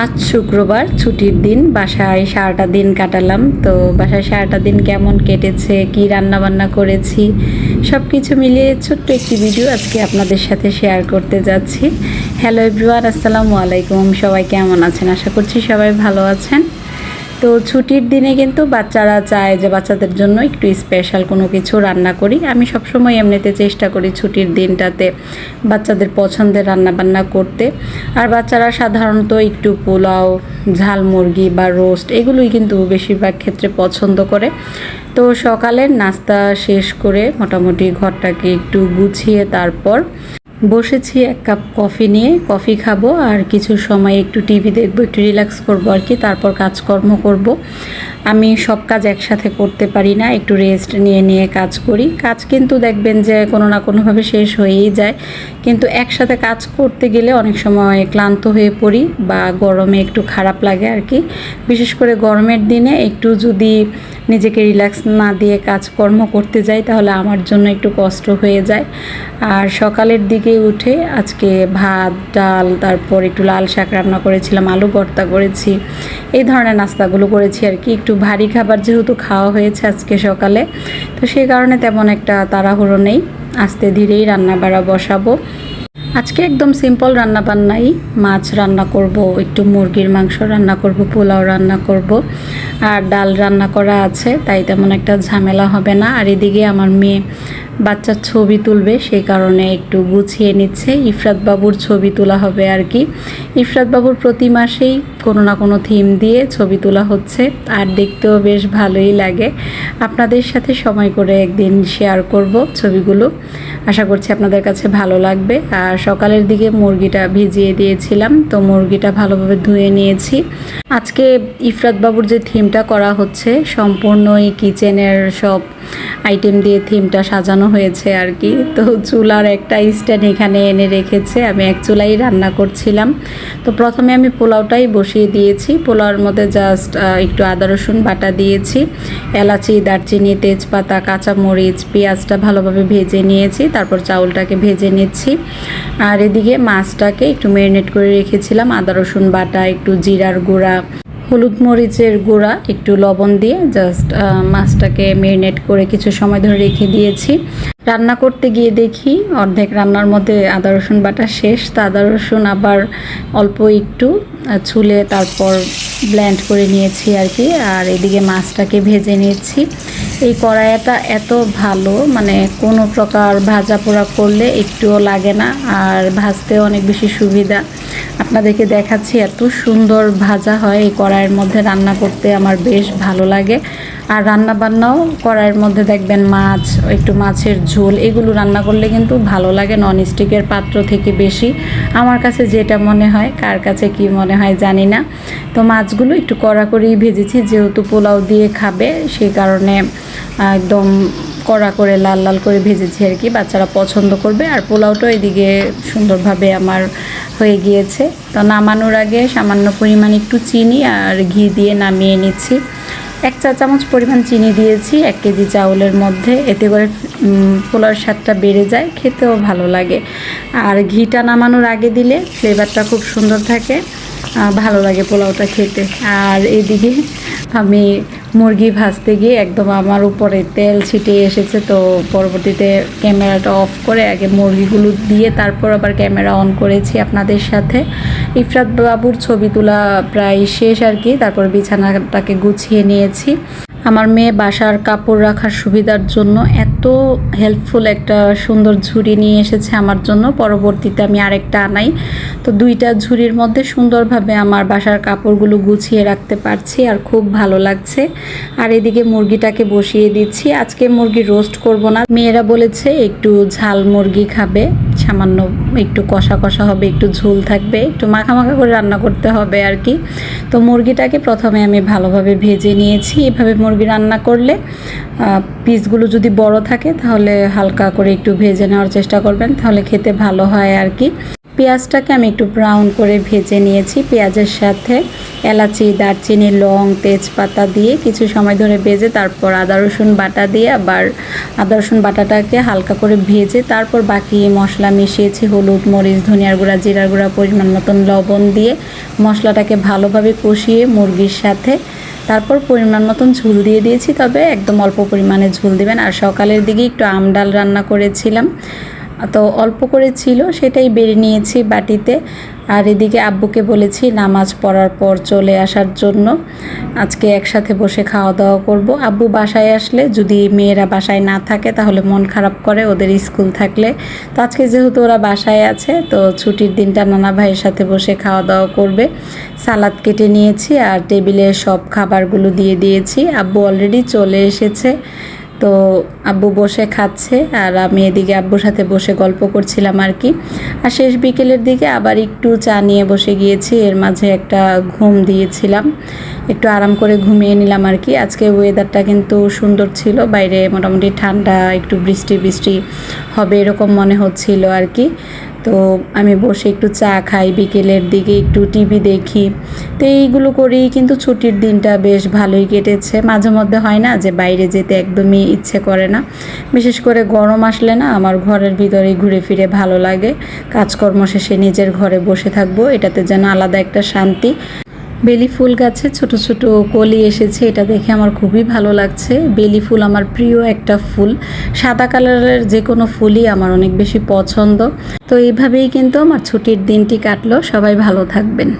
আজ শুক্রবার, ছুটির দিন, বাসায় সারাটা দিন কাটালাম। তো বাসায় সারাটা দিন কেমন কেটেছে, কি রান্না বান্না করেছি সব কিছু মিলিয়ে ছোট্ট একটি ভিডিও আজকে আপনাদের সাথে শেয়ার করতে যাচ্ছি। হ্যালো এভরিওয়ান আসসালামু আলাইকুম। সবাই কেমন আছেন? আশা করছি সবাই ভালো আছেন। তো ছুটির দিনে কিন্তু বাচ্চারা চায় যে বাচ্চাদের জন্য একটু স্পেশাল কোনো কিছু রান্না করি। আমি সবসময় এমনিতে চেষ্টা করি ছুটির দিনটাতে বাচ্চাদের পছন্দের রান্না বান্না করতে। আর বাচ্চারা সাধারণত একটু পোলাও, ঝাল মুরগি বা রোস্ট এগুলোই কিন্তু বেশিরভাগ ক্ষেত্রে পছন্দ করে। তো সকালের নাস্তা শেষ করে মোটামুটি ঘরটাকে একটু গুছিয়ে তারপর বসেছি, এক কাপ কফি নিয়ে, কফি খাব আর কিছু সময় একটু টিভি দেখব, একটু রিল্যাক্স করব আর কি, তারপর কাজকর্ম করব। আমি সব কাজ একসাথে করতে পারি না, একটু রেস্ট নিয়ে নিয়ে কাজ করি। কাজ কিন্তু দেখবেন যে কোনো না কোনোভাবে শেষ হয়েই যায়। কিন্তু একসাথে কাজ করতে গেলে অনেক সময় ক্লান্ত হয়ে পড়ি বা গরমে একটু খারাপ লাগে আর কি। বিশেষ করে গরমের দিনে একটু যদি নিজেকে রিল্যাক্স না দিয়ে কাজকর্ম করতে যাই, তাহলে আমার জন্য একটু কষ্ট হয়ে যায়। আর সকালের দিকে উঠে আজকে ভাত, ডাল, তারপর একটু লাল শাক রান্না করেছিলাম, আলু ভর্তা করেছি। এই ধরনের নাস্তাগুলো করেছি আর কি, একটু ভারী খাবার যেহেতু খাওয়া হয়েছে আজকে সকালে, তো সেই কারণে তেমন একটা তাড়াহুড়ো নেই। আস্তে ধীরেই রান্না বাড়া বসাবো। আজকে একদম সিম্পল রান্না বান্নাই মাছ রান্না করব, একটু মুরগির মাংস রান্না করব, পোলাও রান্না করব। আর ডাল রান্না করা আছে, তাই তেমন একটা ঝামেলা হবে না। আর এদিকে আমার মেয়ে বাচ্চার ছবি তুলবে সেই কারণে একটু গুছিয়ে নিচ্ছে। ইফরাত বাবুর ছবি তোলা হবে আর কি। ইফরাত বাবুর প্রতি মাসেই কোনো না কোনো থিম দিয়ে ছবি তোলা হচ্ছে, আর দেখতেও বেশ ভালোই লাগে। আপনাদের সাথে সময় করে একদিন শেয়ার করব ছবিগুলো। আশা করছি আপনাদের কাছে ভালো লাগবে। আর সকালের দিকে মুরগিটা ভিজিয়ে দিয়েছিলাম, তো মুরগিটা ভালোভাবে ধুয়ে নিয়েছি। আজকে ইফরাত বাবুর যে থিমটা করা হচ্ছে সম্পূর্ণ এই কিচেনের সব আইটেম দিয়ে থিমটা সাজানো হয়েছে আর কি। তো চুলার একটা স্ট্যান্ড এখানে এনে রেখেছে। আমি এক চুলাই রান্না করছিলাম। তো প্রথমে আমি পোলাওটাই বসিয়ে দিয়েছি। পোলাওর মধ্যে জাস্ট একটু আদা, রসুন বাটা দিয়েছি। এলাচি, দারচিনি, তেজপাতা, কাঁচামরিচ, পেঁয়াজটা ভালোভাবে ভেজে নিয়েছি। তারপর চাউলটাকে ভেজে নিচ্ছি। আর এদিকে মাছটাকে একটু ম্যারিনেট করে রেখেছিলাম। আদা, রসুন বাটা, একটু জিরার গুঁড়া হলুদ মরিচের গুঁড়া, একটু লবণ দিয়ে জাস্ট মাছটাকে মেরিনেট করে কিছু সময় ধরে রেখে দিয়েছি। রান্না করতে গিয়ে দেখি অর্ধেক রান্নার মধ্যে আদা, রসুন বাটা শেষ। তা আদা, রসুন আবার অল্প একটু ছুলে তারপর ব্ল্যান্ড করে নিয়েছি আর কি। আর এদিকে মাছটাকে ভেজে নিয়েছি এই কড়াইটা এত ভালো মানে কোনো প্রকার ভাজা পোড়া করলে একটুও লাগে না, আর ভাজতে অনেক বেশি সুবিধা। আপনাদেরকে দেখাচ্ছি এত সুন্দর ভাজা হয় এই কড়াইয়ের মধ্যে রান্না করতে, আমার বেশ ভালো লাগে। আর রান্না বান্নাও কড়াইয়ের মধ্যে দেখবেন মাছ, একটু মাছের ঝোল, এগুলো রান্না করলে কিন্তু ভালো লাগে নন স্টিকের পাত্র থেকে বেশি। আমার কাছে যেটা মনে হয়, কার কাছে কি মনে হয় জানি না। তো মাছগুলো একটু কড়া করেই ভেজেছি, যেহেতু পোলাও দিয়ে খাবে, সেই কারণে একদম কড়া করে, লাল লাল করে ভেজেছি আর কি, বাচ্চারা পছন্দ করবে। আর পোলাওটা এদিকে সুন্দরভাবে আমার হয়ে গিয়েছে। তো নামানোর আগে সামান্য পরিমাণ একটু চিনি আর ঘি দিয়ে নামিয়ে নিচ্ছি। এক চা চামচ পরিমাণ চিনি দিয়েছি, এক কেজি চাউলের মধ্যে। এতে করে পোলাওর স্বাদটা বেড়ে যায়, খেতেও ভালো লাগে। আর ঘিটা নামানোর আগে দিলে ফ্লেভারটা খুব সুন্দর থাকে। ভালো লাগে পোলাওটা খেতে। আর এদিকে আমি মুরগি ভাজতে গিয়ে একদম আমার উপরে তেল ছিটে এসেছে, তো পরবর্তীতে ক্যামেরাটা অফ করে আগে মুরগিগুলো দিয়ে তারপর আবার ক্যামেরা অন করেছি আপনাদের সাথে। ইফরাত বাবুর ছবি তোলা প্রায় শেষ আর কি, তারপর বিছানাটাকে গুছিয়ে নিয়েছি। আমার মেয়ে বাসার কাপড় রাখার সুবিধার জন্য এত হেল্পফুল একটা সুন্দর ঝুড়ি নিয়ে এসেছে আমার জন্য। পরবর্তীতে আমি আরেকটা আনাই। তো দুইটা ঝুড়ির মধ্যে সুন্দরভাবে আমার বাসার কাপড়গুলো গুছিয়ে রাখতে পারছি আর খুব ভালো লাগছে। আর এদিকে মুরগিটাকে বসিয়ে দিচ্ছি। আজকে মুরগি রোস্ট করব না। মেয়েরা বলেছে একটু ঝাল মুরগি খাবে। সামান্য একটু কষা কষা হবে, একটু ঝোল থাকবে, একটু মাখা মাখা করে রান্না করতে হবে আর কি। তো মুরগিটাকে প্রথমে আমি ভালোভাবে ভেজে নিয়েছি। এভাবে মুরগি রান্না করলে পিসগুলো যদি বড় থাকে, তাহলে হালকা করে একটু ভেজে নেওয়ার চেষ্টা করবেন, তাহলে খেতে ভালো হয় আর কি। পেঁয়াজটাকে আমি একটু ব্রাউন করে ভেজে নিয়েছি। পেঁয়াজের সাথে এলাচি, দারচিনি, লং, তেজপাতা দিয়ে কিছু সময় ধরে ভেজে, তারপর আদা, রসুন বাটা দিয়ে আবার আদা, রসুন বাটাটাকে হালকা করে ভেজে, তারপর বাকি মশলা মিশিয়েছি হলুদ, মরিচ, ধনিয়ার গুঁড়া, জিরার গুঁড়া, পরিমাণ মতন লবণ দিয়ে মশলাটাকে ভালোভাবে কষিয়ে মুরগির সাথে তারপর পরিমাণ মতন ঝুল দিয়ে দিয়েছি, তবে একদম অল্প পরিমাণে ঝুল দিবেন। আর সকালের দিকে একটু আম ডাল রান্না করেছিলাম। তো অল্প করে ছিল, সেটাই বেড়ে নিয়েছি বাটিতে। আর এদিকে আব্বুকে বলেছি নামাজ পড়ার পর চলে আসার জন্য। আজকে একসাথে বসে খাওয়া দাওয়া করব। আব্বু বাসায় আসলে যদি মেয়েরা বাসায় না থাকে, তাহলে মন খারাপ করে, ওদের স্কুল থাকলে। তো আজকে যেহেতু ওরা বাসায় আছে, তো ছুটির দিনটা নানা ভাইয়ের সাথে বসে খাওয়া দাওয়া করবে। সালাদ কেটে নিয়েছি আর টেবিলে সব খাবারগুলো দিয়ে দিয়েছি। আব্বু অলরেডি চলে এসেছে। তো আব্বু বসে খাচ্ছে আর আমি এদিকে আব্বুর সাথে বসে গল্প করছিলাম আর কি। আর শেষ বিকেলের দিকে আবার একটু চা নিয়ে বসে গিয়েছি, এর মাঝে একটা ঘুম দিয়েছিলাম। একটু আরাম করে ঘুমিয়ে নিলাম আর কি। আজকে ওয়েদারটা কিন্তু সুন্দর ছিল, বাইরে মোটামুটি ঠান্ডা, একটু বৃষ্টি বৃষ্টি হবে এরকম মনে হচ্ছিল আর কি। তো আমি বসে একটু চা খাই, বিকেলের দিকে একটু টিভি দেখি। তো এইগুলো করেই কিন্তু ছুটির দিনটা বেশ ভালোই কেটেছে। মাঝে মধ্যে হয় না যে বাইরে যেতে একদমই ইচ্ছে করে না। বিশেষ করে গরম আসলে না আমার ঘরের ভিতরেই ঘুরে ফিরে ভালো লাগে। কাজকর্ম শেষে নিজের ঘরে বসে থাকব, এটাতে যেন আলাদা একটা শান্তি। বেলি ফুল গাছে ছোট ছোট কলি এসেছে, এটা দেখে আমার খুবই ভালো লাগছে। বেলি ফুল আমার প্রিয় একটা ফুল। সাদা কালারের যে কোনো ফুলই আমার অনেক বেশি পছন্দ। তো এইভাবেই কিন্তু আমার ছুটির দিনটি কাটলো। সবাই ভালো থাকবেন।